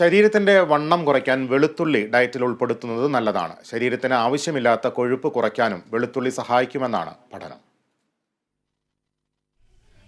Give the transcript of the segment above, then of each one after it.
ശരീരത്തിന്റെ വണ്ണം കുറയ്ക്കാൻ വെളുത്തുള്ളി ഡയറ്റിൽ ഉൾപ്പെടുത്തുന്നത് നല്ലതാണ്. ശരീരത്തിന് ആവശ്യമില്ലാത്ത കൊഴുപ്പ് കുറയ്ക്കാനും വെളുത്തുള്ളി സഹായിക്കുമെന്നാണ് പഠനം.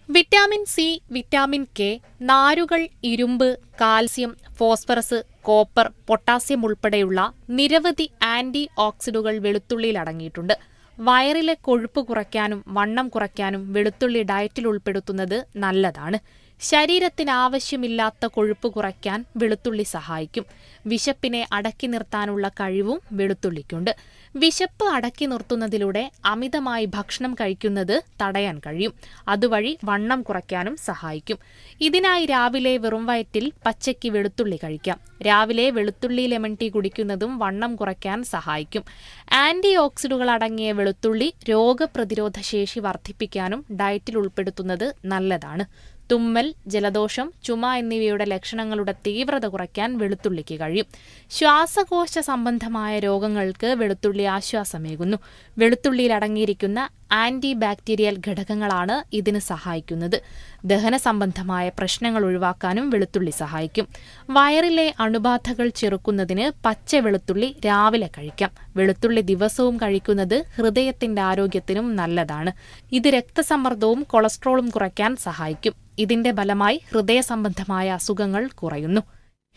വിറ്റാമിൻ സി വിറ്റാമിൻ കെ നാരുകൾ ഇരുമ്പ് കാൽസ്യം ഫോസ്ഫറസ് കോപ്പർ പൊട്ടാസ്യം ഉൾപ്പെടെയുള്ള നിരവധി ആന്റി ഓക്സിഡുകൾ വെളുത്തുള്ളിയിൽ അടങ്ങിയിട്ടുണ്ട്. വയറിലെ കൊഴുപ്പ് കുറയ്ക്കാനും വണ്ണം കുറയ്ക്കാനും വെളുത്തുള്ളി ഡയറ്റിൽ ഉൾപ്പെടുത്തുന്നത് നല്ലതാണ്. ശരീരത്തിന് ആവശ്യമില്ലാത്ത കൊഴുപ്പ് കുറയ്ക്കാൻ വെളുത്തുള്ളി സഹായിക്കും. വിശപ്പിനെ അടക്കി നിർത്താനുള്ള കഴിവും വെളുത്തുള്ളിക്കുണ്ട്. വിശപ്പ് അടക്കി നിർത്തുന്നതിലൂടെ അമിതമായി ഭക്ഷണം കഴിക്കുന്നത് തടയാൻ കഴിയും. അതുവഴി വണ്ണം കുറയ്ക്കാനും സഹായിക്കും. ഇതിനായി രാവിലെ വെറും വയറ്റിൽ പച്ചയ്ക്ക് വെളുത്തുള്ളി കഴിക്കാം. രാവിലെ വെളുത്തുള്ളി ലെമൺ ടീ കുടിക്കുന്നതും വണ്ണം കുറയ്ക്കാൻ സഹായിക്കും. ആന്റി ഓക്സിഡുകൾ അടങ്ങിയ വെളുത്തുള്ളി രോഗപ്രതിരോധ ശേഷി വർദ്ധിപ്പിക്കാനും ഡയറ്റിൽ ഉൾപ്പെടുത്തുന്നത് നല്ലതാണ്. തുമ്മൽ ജലദോഷം ചുമ എന്നിവയുടെ ലക്ഷണങ്ങളുടെ തീവ്രത കുറയ്ക്കാൻ വെളുത്തുള്ളിക്ക് കഴിയും. ശ്വാസകോശ സംബന്ധമായ രോഗങ്ങൾക്ക് വെളുത്തുള്ളി ആശ്വാസമേകുന്നു. വെളുത്തുള്ളിയിൽ അടങ്ങിയിരിക്കുന്ന ആന്റി ബാക്ടീരിയൽ ഘടകങ്ങളാണ് ഇതിന് സഹായിക്കുന്നത്. ദഹന സംബന്ധമായ പ്രശ്നങ്ങൾ ഒഴിവാക്കാനും വെളുത്തുള്ളി സഹായിക്കും. വയറിലെ അണുബാധകൾ ചെറുക്കുന്നതിന് പച്ച വെളുത്തുള്ളി രാവിലെ കഴിക്കാം. വെളുത്തുള്ളി ദിവസവും കഴിക്കുന്നത് ഹൃദയത്തിന്റെ ആരോഗ്യത്തിനും നല്ലതാണ്. ഇത് രക്തസമ്മർദ്ദവും കൊളസ്ട്രോളും കുറയ്ക്കാൻ സഹായിക്കും. ഇതിന്റെ ഫലമായി ഹൃദയ സംബന്ധമായ അസുഖങ്ങൾ കുറയുന്നു.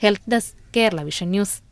Health desk Kerala vision news.